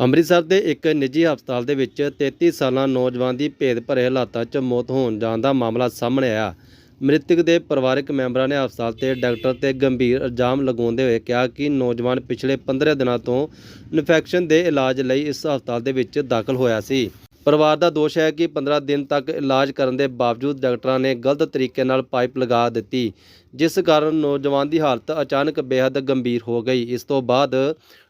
ਅੰਮ੍ਰਿਤਸਰ ਦੇ ਇੱਕ ਨਿੱਜੀ ਹਸਪਤਾਲ ਦੇ ਵਿੱਚ 33 ਸਾਲਾਂ ਨੌਜਵਾਨ ਦੀ ਭੇਦ ਭਰੇ ਹਾਲਾਤਾਂ 'ਚ ਮੌਤ ਹੋਣ ਜਾਣ ਦਾ ਮਾਮਲਾ ਸਾਹਮਣੇ ਆਇਆ। ਮ੍ਰਿਤਕ ਦੇ ਪਰਿਵਾਰਕ ਮੈਂਬਰਾਂ ਨੇ ਹਸਪਤਾਲ ਤੇ ਡਾਕਟਰ ਤੇ ਗੰਭੀਰ ਇਲਜ਼ਾਮ ਲਗਾਉਂਦੇ ਹੋਏ ਕਿਹਾ ਕਿ ਨੌਜਵਾਨ ਪਿਛਲੇ 15 ਦਿਨਾਂ ਤੋਂ ਇਨਫੈਕਸ਼ਨ ਦੇ ਇਲਾਜ ਲਈ ਇਸ ਹਸਪਤਾਲ ਦੇ ਵਿੱਚ ਦਾਖਲ ਹੋਇਆ ਸੀ। ਪਰਿਵਾਰ ਦਾ ਦੋਸ਼ ਹੈ ਕਿ 15 ਦਿਨ ਤੱਕ ਇਲਾਜ ਕਰਨ ਦੇ ਬਾਵਜੂਦ ਡਾਕਟਰਾਂ ਨੇ ਗਲਤ ਤਰੀਕੇ ਨਾਲ ਪਾਈਪ ਲਗਾ ਦਿੱਤੀ, ਜਿਸ ਕਾਰਨ ਨੌਜਵਾਨ ਦੀ ਹਾਲਤ ਅਚਾਨਕ ਬੇहद ਗੰਭੀਰ ਹੋ ਗਈ। ਇਸ ਤੋਂ ਬਾਅਦ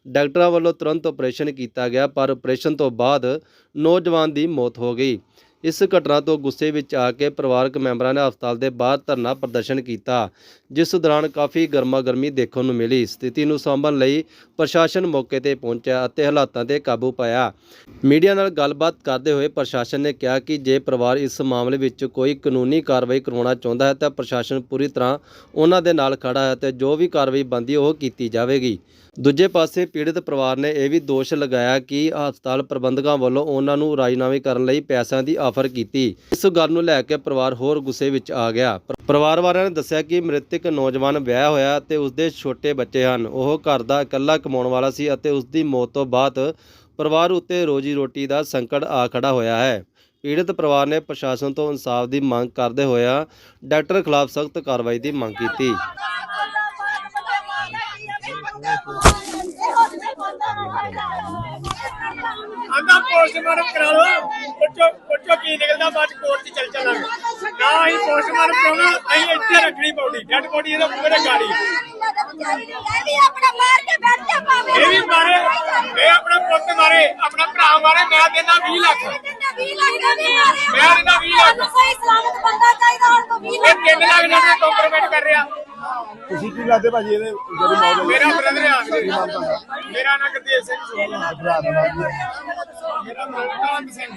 ਡਾਕਟਰਾਂ ਵੱਲੋਂ ਤੁਰੰਤ ਆਪਰੇਸ਼ਨ ਕੀਤਾ ਗਿਆ, ਪਰ ਆਪਰੇਸ਼ਨ ਤੋਂ ਬਾਅਦ ਨੌਜਵਾਨ ਦੀ ਮੌਤ ਹੋ ਗਈ। ਇਸ ਘਟਨਾ ਤੋਂ ਗੁੱਸੇ ਵਿੱਚ ਆ ਕੇ ਪਰਿਵਾਰਕ ਮੈਂਬਰਾਂ ਨੇ ਹਸਪਤਾਲ ਦੇ ਬਾਹਰ ਧਰਨਾ ਪ੍ਰਦਰਸ਼ਨ ਕੀਤਾ, ਜਿਸ ਦੌਰਾਨ ਕਾਫੀ ਗਰਮਾ ਗਰਮੀ ਦੇਖਣ ਨੂੰ ਮਿਲੀ। ਸਥਿਤੀ ਨੂੰ ਸੰਭਾਲਣ ਲਈ ਪ੍ਰਸ਼ਾਸਨ ਮੌਕੇ ਤੇ ਪਹੁੰਚਿਆ ਅਤੇ ਹਾਲਾਤਾਂ ਤੇ ਕਾਬੂ ਪਾਇਆ। ਮੀਡੀਆ ਨਾਲ ਗੱਲਬਾਤ ਕਰਦੇ ਹੋਏ ਪ੍ਰਸ਼ਾਸਨ ਨੇ ਕਿਹਾ ਕਿ ਜੇ ਪਰਿਵਾਰ ਇਸ ਮਾਮਲੇ ਵਿੱਚ ਕੋਈ ਕਾਨੂੰਨੀ ਕਾਰਵਾਈ ਕਰਵਾਉਣਾ ਚਾਹੁੰਦਾ ਹੈ, ਤਾਂ ਪ੍ਰਸ਼ਾਸਨ ਪੂਰੀ ਤਰ੍ਹਾਂ ਉਹਨਾਂ ਦੇ ਨਾਲ ਖੜਾ ਹੈ ਤੇ ਜੋ ਵੀ ਕਾਰਵਾਈ ਬਣਦੀ ਉਹ ਕੀਤੀ ਜਾਵੇਗੀ। ਦੂਜੇ ਪਾਸੇ ਪੀੜਤ ਪਰਿਵਾਰ ਨੇ ਇਹ ਵੀ ਦੋਸ਼ ਲਗਾਇਆ ਕਿ ਹਸਪਤਾਲ ਪ੍ਰਬੰਧਕਾਂ ਵੱਲੋਂ ਉਹਨਾਂ ਨੂੰ ਰਾਜੀਨਾਮੇ ਕਰਨ ਲਈ ਪੈਸਿਆਂ ਦੀ ਆਫਰ ਕੀਤੀ। ਇਸ ਗੱਲ ਨੂੰ ਲੈ ਕੇ ਪਰਿਵਾਰ ਹੋਰ ਗੁੱਸੇ ਵਿੱਚ ਆ ਗਿਆ। ਪਰਿਵਾਰ ਵਾਲਿਆਂ ਨੇ ਦੱਸਿਆ ਕਿ ਮ੍ਰਿਤਕ ਨੌਜਵਾਨ ਵਿਆਹ ਹੋਇਆ ਤੇ ਉਸਦੇ ਛੋਟੇ ਬੱਚੇ ਹਨ। ਉਹ ਘਰ ਦਾ ਇਕੱਲਾ ਕਮਾਉਣ ਵਾਲਾ ਸੀ ਅਤੇ ਉਸਦੀ ਮੌਤ ਤੋਂ ਬਾਅਦ ਪਰਿਵਾਰ ਉੱਤੇ ਰੋਜੀ ਰੋਟੀ ਦਾ ਸੰਕਟ ਆ ਖੜਾ ਹੋਇਆ ਹੈ। ਪੀੜਤ ਪਰਿਵਾਰ ਨੇ ਪ੍ਰਸ਼ਾਸਨ ਤੋਂ ਇਨਸਾਫ ਦੀ ਮੰਗ ਕਰਦੇ ਹੋਇਆ ਡਾਕਟਰ ਖਿਲਾਫ ਸਖਤ ਕਾਰਵਾਈ ਦੀ ਮੰਗ ਕੀਤੀ। ਆਂਦਾ ਪੋਸਟਮਾਰਟਮ ਕਰਾ ਲਓ। ਪੁੱਛੋ ਪੁੱਛੋ ਕੀ ਨਿਕਲਦਾ, ਬਾਅਦ ਕੋਰਟ 'ਚ ਚੱਲ ਚੱਲਾਂਗੇ ਨਾ ਅਸੀਂ ਪੋਸਟਮਾਰਟਮ ਕਰਾਉਣਾ, ਅਸੀਂ ਇੱਥੇ ਰੱਖਣੀ ਬੋਡੀ ਡੈਡ ਬੋਡੀ ਇਹਦਾ ਪੂਰੇ ਗਾੜੀ। ਇਹ ਵੀ ਮਾਰੇ, ਇਹ ਆਪਣਾ ਪੁੱਤ ਮਾਰੇ, ਆਪਣਾ ਭਰਾ ਮਾਰੇ, ਮੈਂ ਦੇਣਾ 20 ਲੱਖ। ਮੈਂ ਦੇਣਾ 20 ਲੱਖ। ਇਹ 3 ਲੱਖ ਨਾਲ ਕੰਪਰੋਮਾਈਜ਼ ਕਰ ਰਿਹਾ। ਤੁਸੀਂ ਕੀ ਲੱਗਦੇ ਭਾਜੀ ਇਹਦੇ ਜਿਹੜੀ ਮੌਤ ਹੋਈ ਮੇਰਾ ਬ੍ਰਦਰ ਆ ਮੇਰਾ ਨਾਂ ਗੁਰਦੇਵ ਸਿੰਘ ਸੋਹਣਾ ਭਰਾ ਦਾ ਨਾਮ ਕੀ? ਮੇਰਾ ਨਾਮ ਸਿੰਘ।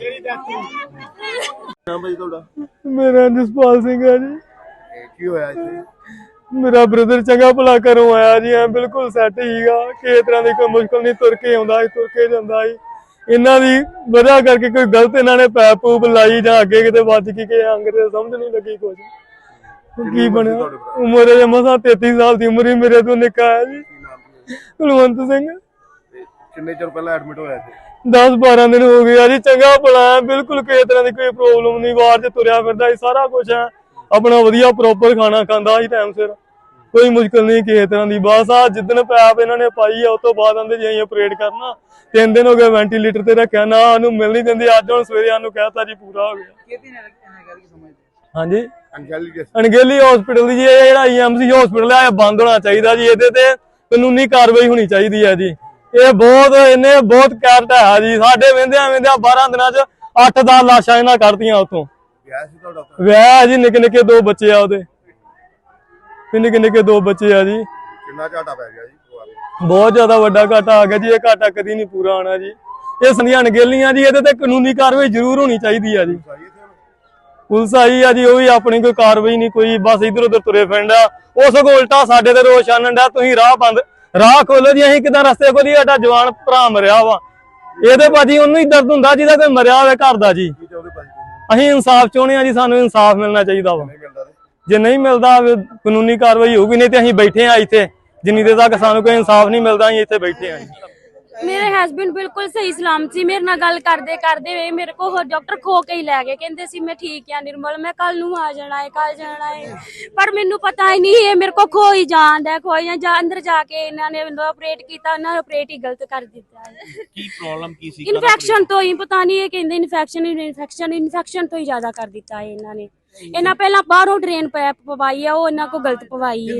ਮੇਰੀ ਡੈਥ ਨਾਮ ਭਾਜੀ ਤੁਹਾਡਾ? ਮੇਰਾ ਜਸਪਾਲ ਸਿੰਘ ਹੈ ਜੀ। ਕੀ ਹੋਇਆ ਇੱਥੇ? ਮੇਰਾ ਬ੍ਰਦਰ ਚੰਗਾ ਭਲਾ ਘਰੋਂ ਆਇਆ ਜੀ ਐ ਬਿਲਕੁਲ ਸੈੱਟ ਹੀਗਾ ਕਿਸੇ ਤਰ੍ਹਾਂ ਦੀ ਕੋਈ ਮੁਸ਼ਕਲ ਨਹੀਂ ਤੁਰ ਕੇ ਆਉਂਦਾ ਸੀ ਤੁਰ ਕੇ ਜਾਂਦਾ ਸੀ। ਇਹਨਾਂ ਦੀ ਵਜ੍ਹਾ ਕਰਕੇ ਕੋਈ ਗਲਤ ਇਹਨਾਂ ਨੇ ਪੈਪ ਪੂਪ ਲਾਈ ਜਾਂ ਅੱਗੇ ਕਿਤੇ ਵੱਜ ਗਈ ਕਿ ਅੰਗ ਤੇ ਸਮਝ ਨਹੀਂ ਲੱਗੀ ਕੁਝ ਕੀ ਬਣਿਆ? ਉਮਰ ਹੈ ਮਸਾ 33 ਸਾਲ ਦੀ ਉਮਰ ਹੀ ਮੇਰੇ ਤੋਂ ਨਿੱਕਾ ਹੈ ਜੀ। ਕੁਲਵੰਤ ਸਿੰਘ। ਤੇ ਕਿੰਨੇ ਚਿਰ ਪਹਿਲਾਂ ਐਡਮਿਟ ਹੋਇਆ ਇੱਥੇ? 10 12 ਦਿਨ ਹੋ ਗਏ ਆ ਜੀ ਚੰਗਾ ਭਲਾ ਬਿਲਕੁਲ ਕਿਸੇ ਤਰ੍ਹਾਂ ਦੀ ਕੋਈ ਪ੍ਰੋਬਲਮ ਨਹੀਂ ਬਾਹਰ 'ਚ ਤੁਰਿਆ ਫਿਰਦਾ ਸੀ ਸਾਰਾ ਕੁਝ ਹੈ। ਆਪਣਾ ਵਧੀਆ ਪ੍ਰੋਪਰ ਖਾਣਾ ਖਾਂਦਾ ਸੀ ਟਾਈਮ ਸਿਰ। ਕੋਈ ਮੁਸ਼ਕਲ ਨਹੀਂ ਕਿਸੇ ਤਰ੍ਹਾਂ ਦੀ ਬਸ ਆ ਜਿੱਦਣ ਪੈਪ ਇਹਨਾਂ ਨੇ ਪਾਈ ਆ ਉਸ ਤੋਂ ਬਾਅਦ ਆਂਦੇ ਜੀ ਅਸੀਂ ਆਪਰੇਟ ਕਰਨਾ। ਤਿੰਨ ਦਿਨ ਹੋ ਗਏ ਵੈਂਟੀਲੇਟਰ ਤੇ ਰੱਖਿਆ ਨਾ ਉਹਨੂੰ ਮਿਲ ਨਹੀਂ ਦਿੰਦੇ ਅੱਜ ਹੁਣ ਸਵੇਰੇ ਸਾਨੂੰ ਕਹਿਤਾ ਜੀ ਪੂਰਾ ਹੋ ਗਿਆ। ਹਾਂਜੀ ਅੰਜਲੀ ਕਿਸ ਅਣਗੇਲੀ ਹਸਪੀਟਲ ਦੀ ਜੀ ਇਹ ਜਿਹੜਾ ਈਐਮਸੀ ਹਸਪੀਟਲ ਹੈ ਇਹ ਬੰਦ ਹੋਣਾ ਚਾਹੀਦਾ ਜੀ। ਇਹਦੇ ਤੇ ਕਾਨੂੰਨੀ ਕਾਰਵਾਈ ਹੋਣੀ ਚਾਹੀਦੀ ਹੈ ਜੀ। ਇਹ ਬਹੁਤ ਇਹਨੇ ਬਹੁਤ ਕਹਿਰ ਢਾਇਆ ਜੀ। ਸਾਡੇ ਵਹਿੰਦਿਆਂ ਵਹਿੰਦਿਆਂ 12 ਦਿਨਾਂ 'ਚ 8-10 ਲਾਸ਼ਾਂ ਇਹਨਾਂ ਕੱਢਤੀਆਂ ਉਤੋਂ? ਵਿਆਹ ਜੀ ਨਿੱਕੇ ਨਿੱਕੇ ਦੋ ਬੱਚੇ ਆ ਉਹਦੇ। ਨਿੱਕੇ ਨਿੱਕੇ ਦੋ ਬੱਚੇ ਆ ਜੀ। ਕਿੰਨਾ ਝਾਟਾ ਪੈ ਗਿਆ ਜੀ? ਬਹੁਤ ਜ਼ਿਆਦਾ ਵੱਡਾ ਘਾਟਾ ਆ ਗਿਆ ਜੀ। ਇਹ ਘਾਟਾ ਕਦੀ ਨਹੀਂ ਪੂਰਾ ਆਣਾ ਜੀ। ਇਹ ਸੰਧੀਆਂ ਅਣਗੇਲੀਆਂ ਜੀ। ਇਹਦੇ ਤੇ ਕਾਨੂੰਨੀ ਕਾਰਵਾਈ ਜ਼ਰੂਰ ਹੋਣੀ ਚਾਹੀਦੀ ਆ ਜੀ? ਪੁਲਿਸ ਆਈ ਆ ਜੀ, ਉਹ ਵੀ ਆਪਣੀ ਕੋਈ ਕਾਰਵਾਈ ਨਹੀਂ, ਕੋਈ ਬਸ ਇਧਰ ਉਧਰ ਤੁਰੇ ਫਿਰਦਾ ਉਸ ਕੋ ਉਲਟਾ ਸਾਡੇ ਤੇ ਰੋਸ਼ ਆਨਣ ਡਿਆ, ਤੁਸੀਂ ਰਾਹ ਬੰਦ, ਰਾਹ ਖੋਲੋ ਜੀ, ਅਸੀਂ ਕਿਦਾਂ ਰਸਤੇ ਖੋਲੀ ਸਾਡਾ ਜਵਾਨ ਭਰਾ ਮਰਿਆ ਵਾ। ਇਹਦੇ ਭਾਜੀ ਉਹਨੂੰ ਹੀ ਦਰਦ ਹੁੰਦਾ ਜਿਹਦਾ ਕੋਈ ਮਰਿਆ ਹੋਵੇ ਘਰ ਦਾ ਜੀ। ਅਸੀਂ ਇਨਸਾਫ ਚਾਹੁੰਦੇ ਆ ਜੀ, ਸਾਨੂੰ ਇਨਸਾਫ ਮਿਲਣਾ ਚਾਹੀਦਾ ਵਾ। ਜੇ ਨਹੀਂ ਮਿਲਦਾ ਕਾਨੂੰਨੀ ਕਾਰਵਾਈ ਹੋਊਗੀ, ਨਹੀਂ ਤੇ ਅਸੀਂ ਬੈਠੇ ਆ ਇੱਥੇ। ਜਿੰਨੀ ਦੇਰ ਤੱਕ ਸਾਨੂੰ ਕੋਈ ਇਨਸਾਫ ਨਹੀਂ ਮਿਲਦਾ, ਅਸੀਂ ਇੱਥੇ ਬੈਠੇ ਆ ਜੀ। ਮੇਰੇ ਹਸਬੰਡ ਬਿਲਕੁਲ ਸਹੀ ਸਲਾਮਤ ਸੀ। ਮੇਰੇ ਨਾਲ ਗੱਲ ਕਰਦੇ ਕਰਦੇ ਵੇ ਮੇਰੇ ਹੋਰ ਡਾਕਟਰ ਖੋ ਕੇ ਹੀ ਲੈ ਗਏ। ਕਹਿੰਦੇ ਸੀ ਮੈਂ ਠੀਕ ਆ ਨਿਰਮਲ ਮੈਂ ਕੱਲ ਨੂੰ ਆ ਜਾਣਾ ਹੈ ਕੱਲ ਜਾਣਾ ਹੈ ਪਰ ਮੈਨੂੰ ਪਤਾ ਹੀ ਨਹੀਂ ਇਹ ਮੇਰੇ ਕੋਲ ਖੋ ਹੀ ਜਾਂਦਾ ਖੋਈ ਜਾਂ ਜਾ ਅੰਦਰ ਜਾ ਕੇ ਇਹਨਾਂ ਨੇ ਮੈਨੂੰ ਆਪਰੇਟ ਕੀਤਾ ਉਹਨਾਂ ਨੇ ਆਪਰੇਟ ਹੀ ਗਲਤ ਕਰ ਦਿੱਤਾ ਹੈ। ਕੀ ਪ੍ਰੋਬਲਮ ਕੀ ਸੀ? ਇਨਫੈਕਸ਼ਨ ਤੋਂ ਹੀ ਪਤਾ ਨਹੀਂ ਇਹ ਕਹਿੰਦੇ ਇਨਫੈਕਸ਼ਨ ਇਨਫੈਕਸ਼ਨ ਇਨਫੈਕਸ਼ਨ ਤੋਂ ਹੀ ਜ਼ਿਆਦਾ ਕਰ ਦਿੱਤਾ ਹੈ ਇਹਨਾਂ ਨੇ। ਇਹਨਾਂ ਪਹਿਲਾਂ ਬਾਹਰੋਂ ਡਰੇਨ ਪਵਾਈ ਆ ਉਹ ਇਹਨਾਂ ਕੋ ਗਲਤ ਪਵਾਈ ਹੈ।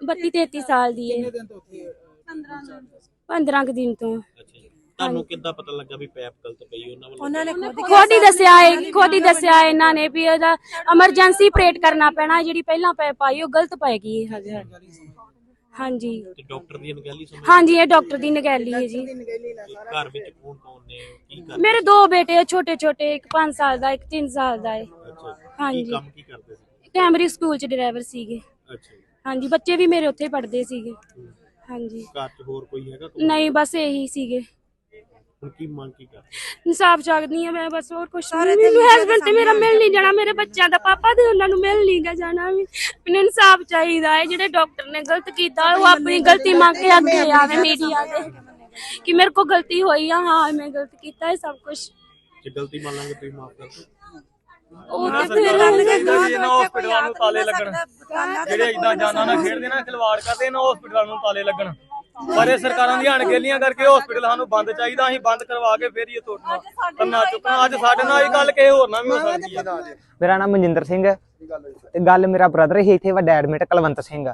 32 33 ਸਾਲ ਦੀ ਹੈ। 15 ਕੁ ਦਿਨ ਤੋਂ। ਤੁਹਾਨੂੰ ਕਿੱਦਾਂ ਪਤਾ ਲੱਗਾ ਵੀ ਪੈਪ ਗਲਤ ਪਈ ਉਹਨਾਂ ਵੱਲੋਂ ਖੁਦ ਹੀ ਦੱਸਿਆ ਹੈ ਖੁਦ ਹੀ ਦੱਸਿਆ ਇਹਨਾਂ ਨੇ ਵੀ ਇਹਦਾ ਐਮਰਜੈਂਸੀ ਆਪਰੇਟ ਕਰਨਾ ਪੈਣਾ ਜਿਹੜੀ ਪਹਿਲਾਂ ਪੈਪ ਆਈ ਉਹ ਗਲਤ ਪਏਗੀ ਹਜੇ। ਹਾਂਜੀ। ਤੇ ਡਾਕਟਰ ਦੀ ਅਣਗਹਿਲੀ ਸਮਝ ਹਾਂਜੀ ਇਹ ਡਾਕਟਰ ਦੀ ਨਗੈਲੀ ਹੈ ਜੀ। ਘਰ ਵਿੱਚ ਕੌਣ ਕੌਣ ਨੇ ਕੀ ਕਰ ਮੇਰੇ ਦੋ ਬੇਟੇ ਆ ਛੋਟੇ ਛੋਟੇ ਇੱਕ 5 ਸਾਲ ਦਾ ਇੱਕ 3 ਸਾਲ ਦਾ ਹੈ। ਅੱਛਾ ਕੀ ਹਾਂਜੀ। ਕੰਮ ਕੀ ਕਰਦੇ ਸੀ? ਕੈਮਰੀ ਸਕੂਲ ਚ ਡਰਾਈਵਰ ਸੀਗੇ। ਅੱਛਾ ਜੀ। ਹਾਂਜੀ ਬੱਚੇ ਵੀ ਮੇਰੇ ਉੱਥੇ ਪੜ੍ਹਦੇ ਸੀਗੇ। ਹਾਂਜੀ। ਘਰ 'ਚ ਹੋਰ ਕੋਈ ਹੈਗਾ ਕੋਈ? ਨਹੀਂ ਬਸ ਇਹੀ ਸੀਗੇ। ਹੁਣ ਕੀ ਮੰਗ ਕੀ ਕਰ ਇਨਸਾਫ ਚਾਹਦੀ ਆ ਮੈਂ ਬਸ ਹੋਰ ਕੁਛ ਨਹੀਂ। ਮੈਨੂੰ ਹਸਬੰਡ ਤੇ ਮੇਰਾ ਮਿਲ ਨਹੀਂ ਜਾਣਾ ਮੇਰੇ ਬੱਚਿਆਂ ਦਾ ਪਾਪਾ ਤੇ ਉਹਨਾਂ ਨੂੰ ਮਿਲ ਨਹੀਂ ਗਾ ਜਾਣਾ ਵੀ। ਮੈਨੂੰ ਇਨਸਾਫ ਚਾਹੀਦਾ ਹੈ ਜਿਹੜੇ ਡਾਕਟਰ ਨੇ ਗਲਤ ਕੀਤਾ ਉਹ ਆਪਣੀ ਗਲਤੀ ਮੰਗ ਕੇ ਅੱਗੇ ਆਵੇ ਮੀਡੀਆ ਦੇ ਕਿ ਮੇਰੇ ਕੋ ਗਲਤੀ ਹੋਈ ਆ ਹਾਂ ਮੈਂ ਗਲਤ ਕੀਤਾ ਹੈ ਸਭ ਕੁਝ ਜੇ ਗਲਤੀ ਮੰਨ ਲਾਂਗੇ ਤੁਸੀਂ ਮਾਫ ਕਰ ਦਿਓ। ਉਹ ਤੇ ਫਿਰ ਇਹਨਾਂ ਹਸਪੀਟਲਾਂ ਨੂੰ ਤਾਲੇ ਲੱਗਣ। ਜਿਹੜੇ ਇਦਾਂ ਜਾਨਾਂ ਨਾਲ ਖੇਡਦੇ ਨਾ ਖਿਲਵਾੜ ਕਰਦੇ ਇਹਨਾਂ ਹਸਪੀਟਲਾਂ ਨੂੰ ਤਾਲੇ ਲੱਗਣ। ਪਰ ਇਹ ਸਰਕਾਰਾਂ ਦੀਆਂ ਅਣਗਹਿਲੀਆਂ ਕਰਕੇ ਹਸਪੀਟਲ ਸਾਨੂੰ ਬੰਦ ਚਾਹੀਦਾ ਅਸੀਂ ਬੰਦ ਕਰਵਾ ਕੇ ਫੇਰ ਹੀ ਇਹ ਤੋੜਨਾ। ਕੰਨਾ ਚੁੱਕਣਾ ਅੱਜ ਸਾਡੇ ਨਾਲ ਇਹ ਗੱਲ ਕਿਸੇ ਹੋਰ ਨਾਲ ਵੀ ਹੋ ਸਕਦੀ ਹੈ। ਮੇਰਾ ਨਾਮ ਮਨਜਿੰਦਰ ਸਿੰਘ ਹੈ। ਤੇ ਗੱਲ ਮੇਰਾ ਬ੍ਰਦਰ ਹੀ ਇੱਥੇ ਵੱਡਾ ਐਡਮਿਟ ਕੁਲਵੰਤ ਸਿੰਘ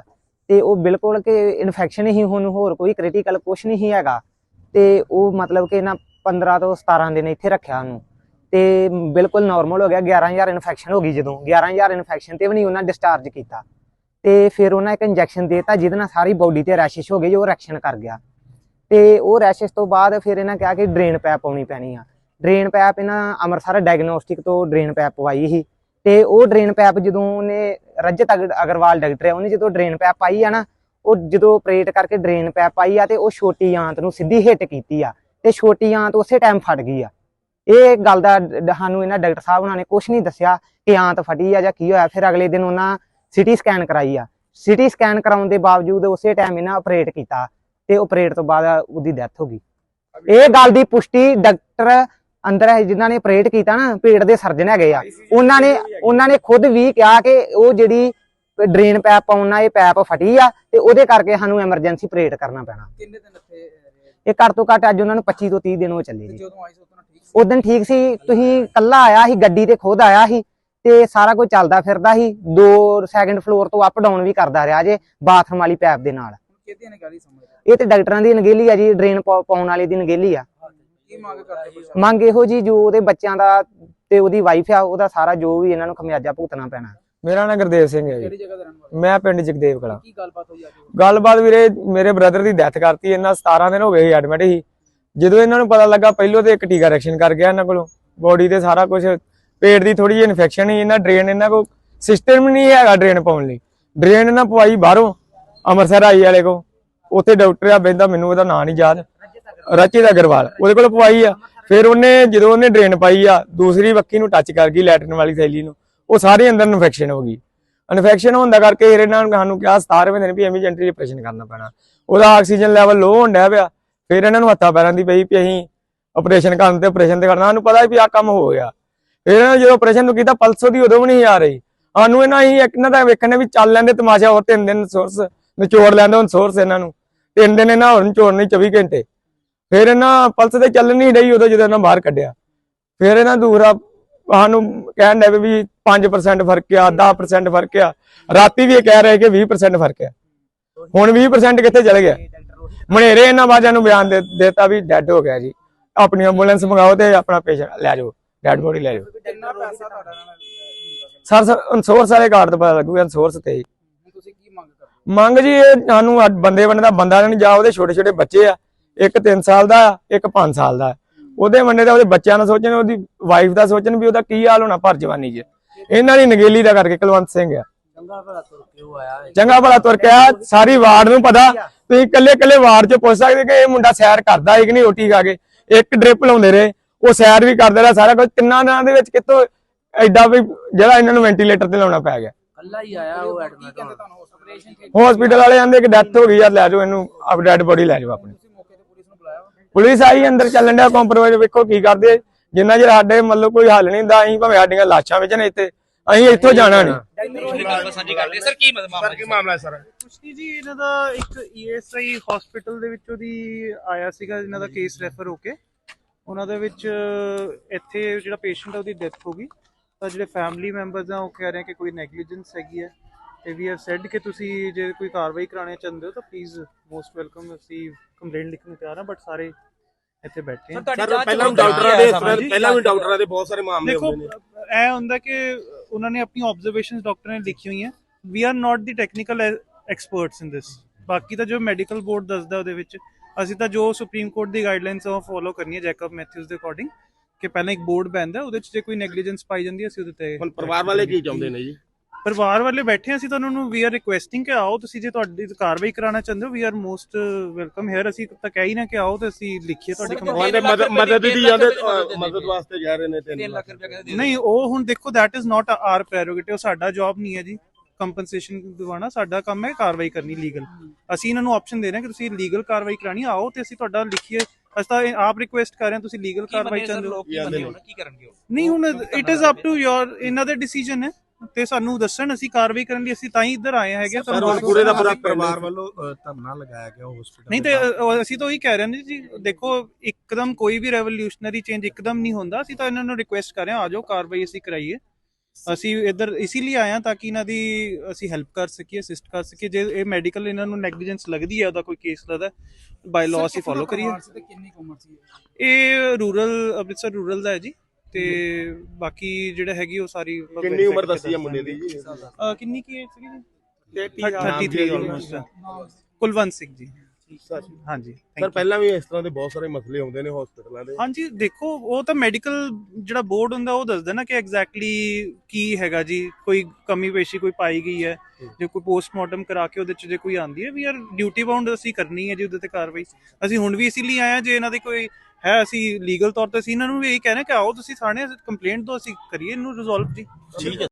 ਤੇ ਉਹ ਬਿਲਕੁਲ ਕਿ ਇਨਫੈਕਸ਼ਨ ਹੀ ਹੁਣ ਹੋਰ ਕੋਈ ਕ੍ਰਿਟੀਕਲ ਕੁਝ ਨਹੀਂ ਹੈਗਾ। ਤੇ ਉਹ ਮਤਲਬ ਕਿ ਨਾ 15 ਤੋਂ 17 ਦਿਨ ਇੱਥੇ ਰੱਖਿਆ ਉਹਨੂੰ। ਤੇ ਬਿਲਕੁਲ ਨਾਰਮਲ ਹੋ ਗਿਆ 11000 ਇਨਫੈਕਸ਼ਨ ਹੋ ਗਈ ਜਦੋਂ। 11000 ਇਨਫੈਕਸ਼ਨ ਤੇ ਵੀ ਨਹੀਂ ਉਹਨਾਂ ਡਿਸਚਾਰਜ ਕੀਤਾ। ਤੇ ਫਿਰ ਉਹਨਾਂ ਇੱਕ ਇੰਜੈਕਸ਼ਨ ਦਿੱਤਾ, ਜਿਹਦੇ ਨਾਲ ਸਾਰੀ ਬਾਡੀ ਤੇ ਰੈਸ਼ਿਸ਼ ਹੋ ਗਈ ਜੋ ਰੈਕਸ਼ਨ ਕਰ ਗਿਆ। ਤੇ ਉਹ ਰੈਸ਼ਿਸ਼ ਤੋਂ ਬਾਅਦ ਫਿਰ ਇਹਨਾਂ ਕਿਹਾ ਕਿ ਡਰੇਨ ਪੈਪ ਪਾਉਣੀ ਪੈਣੀ ਆ। ਡਰੇਨ ਪੈਪ ਇਹਨਾਂ ਅੰਮ੍ਰਿਤਸਰ ਡਾਇਗਨੋਸਟਿਕ ਤੋਂ ਡਰੇਨ ਪੈਪ ਪਵਾਈ ਸੀ। ਤੇ ਉਹ ਡਰੇਨ ਪੈਪ ਜਦੋਂ ਉਹਨੇ ਰਜਤ ਅਗ- ਅਗਰਵਾਲ ਡਾਕਟਰ ਹੈ ਉਹਨੇ ਜਦੋਂ ਡਰੇਨ ਪੈਪ ਪਾਈ ਆ ਨਾ, ਉਹ ਜਦੋਂ ਆਪਰੇਟ ਕਰਕੇ ਡਰੇਨ ਪੈਪ ਪਾਈ ਆ ਤੇ ਉਹ ਛੋਟੀ ਆਂਤ ਨੂੰ ਸਿੱਧੀ ਹਿੱਟ ਕੀਤੀ ਆ। ਤੇ ਛੋਟੀ ਆਂਤ ਉਸੇ ਟਾਈਮ ਫਟ ਗਈ ਆ। ਇਹ ਗੱਲ ਦਾ ਸਾਨੂੰ ਇਹਨਾਂ ਡਾਕਟਰ ਸਾਹਿਬ ਉਹਨਾਂ ਨੇ ਕੁਝ ਨਹੀਂ ਦੱਸਿਆ ਕਿ ਆਂਤ ਫਟੀ ਆ ਜਾਂ ਕੀ ਹੋਇਆ। ਫਿਰ ਅਗਲੇ ਦਿਨ ਉਹਨਾਂ ਸਿਟੀ ਸਕੈਨ ਕਰਾਈ ਆ। ਸਿਟੀ ਸਕੈਨ ਕਰਾਉਣ ਦੇ ਬਾਵਜੂਦ ਉਸੇ ਟਾਈਮ ਇਹਨਾਂ ਆਪਰੇਟ ਕੀਤਾ ਤੇ ਆਪਰੇਟ ਤੋਂ ਬਾਅਦ ਉਹਦੀ ਡੈਥ ਹੋ ਗਈ। ਇਹ ਗੱਲ ਦੀ ਪੁਸ਼ਟੀ ਡਾਕਟਰ ਅੰਦਰ ਹੈ ਜਿਨ੍ਹਾਂ ਨੇ ਆਪਰੇਟ ਕੀਤਾ ਨਾ ਪੇਟ ਦੇ ਸਰਜਨ ਹੈਗੇ ਆ। ਉਹਨਾਂ ਨੇ ਉਹਨਾਂ ਨੇ ਖੁਦ ਵੀ ਕਿਹਾ ਕਿ ਉਹ ਜਿਹੜੀ ਡਰੇਨ ਪੈਪ ਪਾਉਣ ਨਾਲ ਇਹ ਪੈਪ ਫਟੀ ਆ ਤੇ ਉਹਦੇ ਕਰਕੇ ਸਾਨੂੰ ਐਮਰਜੈਂਸੀ ਆਪਰੇਟ ਕਰਨਾ ਪੈਣਾ। ਕਿੰਨੇ ਦਿਨ ਇੱਥੇ? ਇਹ ਘੱਟ ਤੋਂ ਘੱਟ ਅੱਜ ਉਹਨਾਂ ਨੂੰ 25 ਤੋਂ 30 ਦਿਨ ਹੋ ਚੱਲੇ ਜੀ। ਜਦੋਂ ਆਈ ਉਸ ਦਿਨ ਠੀਕ ਸੀ ਤੁਸੀਂ ਕੱਲਾ ਆਇਆ ਸੀ ਗੱਡੀ ਤੇ ਖੁਦ ਆਇਆ ਸੀ ਤੇ ਸਾਰਾ ਕੁਝ ਚੱਲਦਾ ਫਿਰਦਾ ਸੀ ਦੋ ਸੈਕੰਡ ਫਲੋਰ ਤੋਂ ਅਪ ਡਾਊਨ ਵੀ ਕਰਦਾ ਰਿਹਾ ਜੇ ਬਾਥਰੂਮ ਵਾਲੀ ਪੈਪ ਦੇ ਨਾਲ। ਕਿਹਦੀ ਸਮਝਦਾ ਇਹ ਤੇ ਡਾਕਟਰਾਂ ਦੀ ਨਗੇਲੀ ਆ ਜੀ ਡਰੇਨ ਪਾਉਣ ਵਾਲੇ ਦੀ ਨਗੇਲੀ ਆ। ਕੀ ਮੰਗ ਕਰਦੇ ਪ੍ਰਸ਼ਾਸਨ? ਮੰਗ ਇਹੋ ਜੀ ਜੋ ਉਹਦੇ ਬੱਚਿਆਂ ਦਾ ਤੇ ਉਹਦੀ ਵਾਈਫ ਆ ਉਹਦਾ ਸਾਰਾ ਜੋ ਵੀ ਇਹਨਾਂ ਨੂੰ ਖਮਿਆਜਾ ਭੁਗਤਣਾ ਪੈਣਾ। ਮੇਰਾ ਨਾਮ ਗੁਰਦੇਵ ਸਿੰਘ ਹੈ ਵਾਲੇ? ਮੈਂ ਪਿੰਡ ਜਗਦੇਵ ਕਲਾ ਕੀ ਗੱਲਬਾਤ ਹੋਈ ਅੱਜ? ਗੱਲਬਾਤ ਵੀਰੇ ਮੇਰੇ ਬ੍ਰਦਰ ਦੀ ਡੈਥ ਕਰਤੀ ਇਹਨਾਂ 17 ਦਿਨ ਹੋ ਗਏ ਸੀ ਐਡਮਿਟ ਸੀ ਜਦੋਂ ਇਹਨਾਂ ਨੂੰ ਪਤਾ ਲੱਗਾ ਪਹਿਲੋਂ ਤੇ ਇੱਕ ਟੀਕਾ ਰੈਕਸ਼ਨ ਕਰ ਗਿਆ ਇਹਨਾਂ ਕੋਲੋਂ ਬੋਡੀ ਤੇ ਸਾਰਾ ਕੁਝ ਪੇਟ ਦੀ ਥੋੜੀ ਜਿਹੀ ਇਨਫੈਕਸ਼ਨ ਸੀ, ਇਹਨਾਂ ਡਰੇਨ ਇਹਨਾਂ ਕੋਲ ਸਿਸਟਮ ਨਹੀਂ ਹੈਗਾ ਡਰੇਨ ਪਾਉਣ ਲਈ। ਡਰੇਨ ਇਹਨਾਂ ਪਵਾਈ ਬਾਹਰੋਂ, ਅੰਮ੍ਰਿਤਸਰ ਆਈ ਵਾਲੇ ਕੋ ਉੱਥੇ ਡਾਕਟਰ ਆ, ਬੈਂਦਾ ਮੈਨੂੰ ਉਹਦਾ ਨਾਂ ਨਹੀਂ ਯਾਦ। ਰਚਿਤ ਅਗਰਵਾਲ, ਉਹਦੇ ਕੋਲ ਪਵਾਈ ਆ। ਫਿਰ ਉਹਨੇ, ਜਦੋਂ ਉਹਨੇ ਡਰੇਨ ਪਾਈ ਆ, ਦੂਸਰੀ ਵੱਖੀ ਨੂੰ ਟੱਚ ਕਰ ਗਈ ਲੈਟਰਨ ਵਾਲੀ ਥੈਲੀ ਨੂੰ। ਉਹ ਸਾਰੇ ਅੰਦਰ ਇਨਫੈਕਸ਼ਨ ਹੋ ਗਈ। ਇਨਫੈਕਸ਼ਨ ਹੋਣ ਕਰਕੇ ਫਿਰ ਇਹਨਾਂ ਨੇ ਸਾਨੂੰ ਕਿਹਾ 17ਵੇਂ ਦਿਨ ਵੀ ਐਮਰਜੈਂਸੀ ਆਪਰੇਸ਼ਨ ਕਰਨਾ ਪੈਣਾ। ਉਹਦਾ ਆਕਸੀਜਨ ਲੈਵਲ ਲੋ ਹੋਣ ਡਿਆ ਪਿਆ। ਫਿਰ ਇਹਨਾਂ ਨੂੰ ਹੱਥਾਂ ਪੈਰਾਂ ਦੀ ਪਈ ਵੀ ਅਸੀਂ ਆਪਰੇਸ਼ਨ ਕਰਨ ਤੇ ਆਪਰੇਸ਼ਨ ਤੇ ਕਰਨਾ ਸਾਨੂੰ ਪਤਾ ਵੀ ਆਹ ਕੰਮ ਹੋ ਗਿਆ। ਫਿਰ ਇਹਨਾਂ ਨੇ ਜਦੋਂ ਆਪਰੇਸ਼ਨ ਨੂੰ ਕੀਤਾ, ਪਲਸ ਉਹਦੀ ਉਦੋਂ ਵੀ ਨਹੀਂ ਆ ਰਹੀ। ਸਾਨੂੰ ਇਹਨਾਂ ਹੀ ਇਹਨਾਂ ਦਾ ਵੇਖਣੇ ਵੀ ਚੱਲ ਲੈਂਦੇ ਤਮਾਸ਼ਾ, ਹੋਰ ਤਿੰਨ ਦਿਨ ਸੋਰਸ ਨਿਚੋੜ ਲੈਂਦੇ, ਹੁਣ ਸੋਰਸ ਇਹਨਾਂ ਨੂੰ। ਤਿੰਨ ਦਿਨ ਇਹਨਾਂ ਹੋਰ ਨਿਚੋੜਨੀ 24 ਘੰਟੇ। ਫਿਰ ਇਹਨਾਂ ਪਲਸ ਤੇ ਚੱਲ ਨਹੀਂ ਰਹੀ ਉਦੋਂ ਜਦੋਂ ਇਹਨਾਂ ਬਾਹਰ ਕੱਢਿਆ। ਫਿਰ ਇਹਨਾਂ ਦੂਰਾ ਸਾਨੂੰ ਕਹਿਣ ਦੇ ਵੀ 5% ਫ਼ਰਕ ਆ 10% ਫ਼ਰਕ ਆ। ਰਾਤੀ ਵੀ ਇਹ ਕਹਿ ਰਹੇ ਕਿ 20% ਫ਼ਰਕ ਆ। ਹੁਣ 20% ਕਿੱਥੇ ਚਲੇ ਗਿਆ? ਮਨੇਰੇ ਇਹਨਾਂ ਬਾਜਾਂ ਨੂੰ ਬਿਆਨ ਦੇ ਦਿੱਤਾ ਵੀ ਡੈੱਡ ਹੋ ਗਿਆ ਜੀ। ਆਪਣੀ ਐਂਬੂਲੈਂਸ ਮੰਗਾਓ ਤੇ ਆਪਣਾ ਪੇਸ਼ੈਂਟ ਲੈ ਜਾਓ ਡੈੱਡ ਬੋਡੀ ਲੈ ਜਾਓ। ਕਿੰਨਾ ਪੈਸਾ ਤੁਹਾਡਾ ਨਾਲ ਸਰ ਸਰ ਅਨਸੋਰਸ ਵਾਲੇ ਕਾਰਡ ਤੋਂ ਪਤਾ ਲੱਗੂਗਾ ਅਨਸੋਰਸ ਤੇ ਤੁਸੀਂ ਕੀ ਮੰਗ ਕਰਦੇ ਮੰਗ ਜੀ ਇਹ ਸਾਨੂੰ ਅੱਜ ਬੰਦੇ ਬੰਦੇ ਦਾ ਬੰਦਾ ਨਹੀਂ ਜਾ ਉਹਦੇ ਛੋਟੇ ਛੋਟੇ ਬੱਚੇ ਆ। ਇੱਕ 3 ਸਾਲ ਦਾ ਇੱਕ 5 ਸਾਲ ਦਾ। ਉਹਦੇ ਬੰਦੇ ਦਾ ਉਹਦੇ ਬੱਚਿਆਂ ਦਾ ਸੋਚਣ ਉਹਦੀ ਵਾਈਫ ਦਾ ਸੋਚਣ ਵੀ ਉਹਦਾ ਕੀ ਹਾਲ ਹੋਣਾ ਭਰ ਜਵਾਨੀ 'ਚ। ਇਹਨਾਂ ਦੀ ਨਗੇਲੀ ਦਾ ਕਰਕੇ ਕੁਲਵੰਤ ਸਿੰਘ ਆ। ਚੰਗਾ ਭਲਾ ਤੁਰ ਕੇ ਉਹ ਆਇਆ ਚੰਗਾ ਭਲਾ ਤੁਰ ਕੇ ਆਇਆ ਸਾਰੀ ਵਾਰਡ ਨੂੰ ਪਤਾ ਤੁਸੀਂ ਇਕੱਲੇ ਇਕੱਲੇ ਵਾਰਡ 'ਚ ਪੁੱਛ ਸਕਦੇ ਕਿ ਇਹ ਮੁੰਡਾ ਸੈਰ ਕਰਦਾ ਹੈ ਕਿ ਨਹੀਂ ਰੋਟੀ ਖਾ ਕੇ? ਇੱਕ ਡ੍ਰਿਪ ਲਾਉਂਦੇ ਰਹੇ। ਉਹ ਸੈਰ ਵੀ ਕਰਦੇ ਰਿਹਾ ਸਾਰਾ ਕੁਝ ਤਿੰਨਾਂ ਦਿਨਾਂ ਦੇ ਵਿੱਚ ਕਿਤੋਂ ਐਡਾ ਵੀ ਜਿਹੜਾ ਇਹਨਾਂ ਨੂੰ ਵੈਂਟੀਲੇਟਰ ਤੇ ਲਾਉਣਾ ਪੈ ਗਿਆ। ਕੱਲਾ ਹੀ ਆਇਆ ਉਹ ਐਡਮਿਟ ਤੇ ਹਸਪੀਟਲ ਵਾਲੇ ਕਹਿੰਦੇ ਕਿ ਡੈਥ ਹੋ ਗਈ ਯਾਰ ਲੈ ਜਾਓ ਇਹਨੂੰ ਆਪ ਡੈਡ ਬੋਡੀ ਲੈ ਜਾਓ ਆਪਣੀ। ਤੁਸੀਂ ਮੌਕੇ ਤੇ ਪੁਲਿਸ ਨੂੰ ਬੁਲਾਇਆ ਵਾ? ਪੁਲਿਸ ਆਈ ਅੰਦਰ ਚੱਲਣ ਡਿਆ ਕੰਪਰੋਮਾਈਜ਼ ਵੇਖੋ ਕੀ ਕਰਦੇ। ਆ। ਜਿੰਨਾ ਚਿਰ ਸਾਡੇ ਮਤਲਬ ਕੋਈ ਹੱਲ ਨਹੀਂ ਹੁੰਦਾ ਅਸੀਂ ਭਾਵੇਂ ਸਾਡੀਆਂ ਲਾਸ਼ਾਂ ਵਿੱਚ ਨੇ ਇੱਥੇ ਅਸੀਂ ਇੱਥੋਂ ਜਾਣਾ ਨਹੀਂ। ਸਰ ਕੀ ਮਾਮਲਾ ਹੈ ਸਰ? ਕੁਛ ਨਹੀਂ ਜੀ ਇਹਨਾਂ ਦਾ ਇੱਕ ਈਐਸਆਈ ਹਸਪੀਟਲ ਦੇ ਵਿੱਚੋਂ ਦੀ ਆਇਆ ਸੀਗਾ ਇਹਨਾਂ ਦਾ ਕੇਸ ਰੈਫਰ ਹੋ ਕੇ। ਉਹਨਾਂ ਦੇ ਵਿੱਚ ਇੱਥੇ ਜਿਹੜਾ ਪੇਸ਼ੈਂਟ ਹੈ ਉਹਦੀ ਡੈਥ ਹੋ ਗਈ। ਤਾਂ ਜਿਹੜੇ ਫੈਮਿਲੀ ਮੈਂਬਰਸ ਆ ਉਹ ਕਹਿ ਰਹੇ ਆ ਕਿ ਕੋਈ ਨੈਗਲੀਜੈਂਸ ਹੈਗੀ ਹੈ ਤੇ ਵੀ ਹੈਵ ਸੈਡ ਕਿ ਤੁਸੀਂ ਜੇ ਕੋਈ ਕਾਰਵਾਈ ਕਰਾਉਣੀ ਚਾਹੁੰਦੇ ਹੋ ਤਾਂ ਪਲੀਜ਼ ਮੋਸਟ ਵੈਲਕਮ ਅਸੀਂ ਕੰਪਲੇਂਟ ਲਿਖਣ ਨੂੰ ਤਿਆਰ ਹਾਂ ਬਟ ਸਾਰੇ ਇੱਥੇ ਬੈਠੇ ਆ। ਸਰ ਪਹਿਲਾਂ ਵੀ ਡਾਕਟਰਾਂ ਦੇ ਪਹਿਲਾਂ ਵੀ ਡਾਕਟਰਾਂ ਦੇ ਬਹੁਤ ਸਾਰੇ ਮਾਮਲੇ ਦੇਖੋ ਹੁੰਦੇ ਨੇ। ਇਹ ਹੁੰਦਾ ਕਿ ਉਹਨਾਂ ਨੇ ਆਪਣੀ ਆਬਜ਼ਰਵੇਸ਼ਨਸ ਡਾਕਟਰ ਨੇ ਲਿਖੀ ਹੋਈਆਂ। We are not the technical experts in this ਬਾਕੀ ਤਾਂ ਜੋ ਮੈਡੀਕਲ ਬੋਰਡ ਦੱਸਦਾ ਉਹਦੇ ਵਿੱਚ ਅਸੀਂ ਤਾਂ ਜੋ ਸੁਪਰੀਮ ਕੋਰਟ ਦੀ ਗਾਈਡਲਾਈਨਸ ਉਹ ਫੋਲੋ ਕਰਨੀ ਹੈ ਜੈਕਬ ਮੈਥਿਊਜ਼ ਦੇ ਅਕੋਰਡਿੰਗ ਕਿ ਪਹਿਲਾਂ ਇੱਕ ਬੋਰਡ ਪੈਂਦਾ ਉਹਦੇ ਚ ਜੇ ਕੋਈ ਨੈਗਲੀਜੈਂਸ ਪਾਈ ਜਾਂਦੀ ਹੈ ਅਸੀਂ ਉਹਦੇ ਤੇ ਹੁਣ ਪਰਿਵਾਰ ਵਾਲੇ ਕੀ ਚਾਹੁੰਦੇ ਨੇ ਜੀ? ਪਰਿਵਾਰ ਵਾਲੇ ਬੈਠੇ ਅਸੀਂ ਤਾਂ ਉਹਨਾਂ ਨੂੰ ਵੀ ਆਰ ਰਿਕੁਐਸਟਿੰਗ ਕਿ ਆਓ ਤੁਸੀਂ ਜੇ ਤੁਹਾਡੀ ਕਾਰਵਾਈ ਕਰਾਉਣਾ ਚਾਹੁੰਦੇ ਹੋ we are most welcome here ਅਸੀਂ ਤਾਂ ਕਹਿ ਹੀ ਨਾ ਕਿ ਆਓ ਤੇ ਅਸੀਂ ਲਿਖੀਏ ਤੁਹਾਡੀ complaint। ਉਹਦੇ ਮਦਦ ਮਦਦ ਦੀ ਜਾਂਦੇ ਮਦਦ ਵਾਸਤੇ ਜਾ ਰਹੇ ਨੇ 3 ਲੱਖ ਰੁਪਏ ਕਹਿੰਦੇ ਨਹੀਂ ਉਹ ਹੁਣ ਦੇਖੋ that is not our prerogative ਸਾਡਾ ਜੌਬ ਨਹੀਂ ਹੈ ਜੀ। ਕੰਪਨਸੇਸ਼ਨ ਦਿਵਾਉਣਾ ਸਾਡਾ ਕੰਮ ਹੈ ਕਾਰਵਾਈ ਕਰਨੀ ਲੀਗਲ ਅਸੀਂ ਇਹਨਾਂ ਨੂੰ ਆਪਸ਼ਨ ਦੇ ਰਹੇ ਹਾਂ ਕਿ ਤੁਸੀਂ ਲੀਗਲ ਕਾਰਵਾਈ ਕਰਾਣੀ ਆਓ ਤੇ ਅਸੀਂ ਤੁਹਾਡਾ ਲਿਖੀਏ। ਅਸੀਂ ਤਾਂ ਆਪ ਰਿਕੁਐਸਟ ਕਰ ਰਹੇ ਹਾਂ ਤੁਸੀਂ ਲੀਗਲ ਕਾਰਵਾਈ ਚਾਹੁੰਦੇ ਹੋ? ਕੀ ਕਰਨਗੇ ਨਹੀਂ ਹੁਣ it is up to your ਇਹਨਾਂ ਦਾ ਡਿਸੀਜਨ ਹੈ। ਤੇ ਸਾਨੂੰ ਦੱਸਣ ਅਸੀਂ ਕਾਰਵਾਈ ਕਰਨ ਲਈ ਅਸੀਂ ਤਾਂ ਹੀ ਇੱਧਰ ਆਏ ਹੈਗੇ ਸਰ ਪੂਰੇ ਦਾ ਪੂਰਾ ਪਰਿਵਾਰ ਵੱਲੋਂ ਧਰਨਾ ਲਗਾਇਆ ਗਿਆ ਹਸਪੀਟਲ ਨਹੀਂ ਤੇ ਅਸੀਂ ਤਾਂ ਉਹੀ ਕਹਿ ਰਹੇ ਨੇ ਜੀ ਦੇਖੋ ਇੱਕਦਮ ਕੋਈ ਵੀ ਰੈਵੋਲੂਸ਼ਨਰੀ ਚੇਂਜ ਇੱਕਦਮ ਨਹੀਂ ਹੁੰਦਾ। ਅਸੀਂ ਤਾਂ ਇਹਨਾਂ ਨੂੰ ਰਿਕੁਐਸਟ ਕਰ ਰਹੇ ਹਾਂ ਆਜੋ ਕਾਰਵਾਈ ਅਸੀਂ ਕਰਾਈਏ। ਅਸੀਂ ਇੱਧਰ ਇਸੇ ਲਈ ਆਏ ਹਾਂ ਤਾਂ ਕਿ ਇਹਨਾਂ ਦੀ ਅਸੀਂ ਹੈਲਪ ਕਰ ਸਕੀਏ ਅਸਿਸਟ ਕਰ ਸਕੀਏ। ਜੇ ਇਹ ਮੈਡੀਕਲ ਇਹਨਾਂ ਨੂੰ ਨੈਗਲੀਜੈਂਸ ਲੱਗਦੀ ਹੈ ਉਹਦਾ ਕੋਈ ਕੇਸ ਲੱਗਦਾ ਬਾਈ ਲਾਅ ਅਸੀਂ ਫੋਲੋ ਕਰੀਏ। ਇਹ ਰੂਰਲ ਅੰਮ੍ਰਿਤਸਰ ਰੂਰਲ ਦਾ ਹੈ ਜੀ। ਤੇ ਬਾਕੀ ਜਿਹੜਾ ਹੈਗੀ ਉਹ ਸਾਰੀ ਕਿੰਨੀ ਉਮਰ ਦੱਸੀ ਹੈ ਮੁੰਡੇ ਦੀ? ਜੀ ਕਿੰਨੀ ਕੀ ਏਜ ਸੀਗੀ ਜੀ? 33 ਆਲਮੋਸਟ ਕੁਲਵੰਤ ਸਿੰਘ ਜੀ। ਹਾਂਜੀ ਸਰ. ਪਹਿਲਾਂ ਵੀ ਇਸ ਤਰ੍ਹਾਂ ਦੇ ਬਹੁਤ ਸਾਰੇ ਮਸਲੇ ਆਉਂਦੇ ਨੇ ਹਸਪੀਟਲਾਂ ਦੇ। ਹਾਂਜੀ ਦੇਖੋ ਉਹ ਤਾਂ ਮੈਡੀਕਲ ਜਿਹੜਾ ਬੋਰਡ ਹੁੰਦਾ ਉਹ ਦੱਸਦਾ ਨਾ ਕਿ ਐਗਜ਼ੈਕਟਲੀ ਕੀ ਹੈਗਾ ਜੀ। ਕੋਈ ਕਮੀ ਪੇਸ਼ੀ ਕੋਈ ਪਾਈ ਗਈ ਹੈ ਜੇ ਕੋਈ ਪੋਸਟਮਾਰਟਮ ਕਰਾ ਕੇ ਉਹਦੇ ਚ ਜੇ ਕੋਈ ਆਂਦੀ ਹੈ ਵੀ ਆਰ ਡਿਊਟੀ ਬਾਉਂਡ ਅਸੀਂ ਕਰਨੀ ਹੈ ਜੀ ਉਹਦੇ ਤੇ ਕਾਰਵਾਈ। ਅਸੀਂ ਹੁਣ ਵੀ ਇਸੇ ਲਈ ਆਏ ਹਾਂ ਜੇ ਇਹਨਾਂ ਦੀ ਕੋਈ ਹੈ ਅਸੀਂ ਲੀਗਲ ਤੌਰ ਤੇ ਅਸੀਂ ਇਹਨਾਂ ਨੂੰ ਵੀ ਇਹੀ ਕਹਿਣਾ ਕਿ ਆਓ ਤੁਸੀਂ ਥਾਣੇ ਕੰਪਲੇਂਟ ਦਿਓ ਅਸੀਂ ਕਰੀਏ ਇਹਨੂੰ ਰਿਜ਼ੋਲਵ ਜੀ। ਠੀਕ ਹੈ।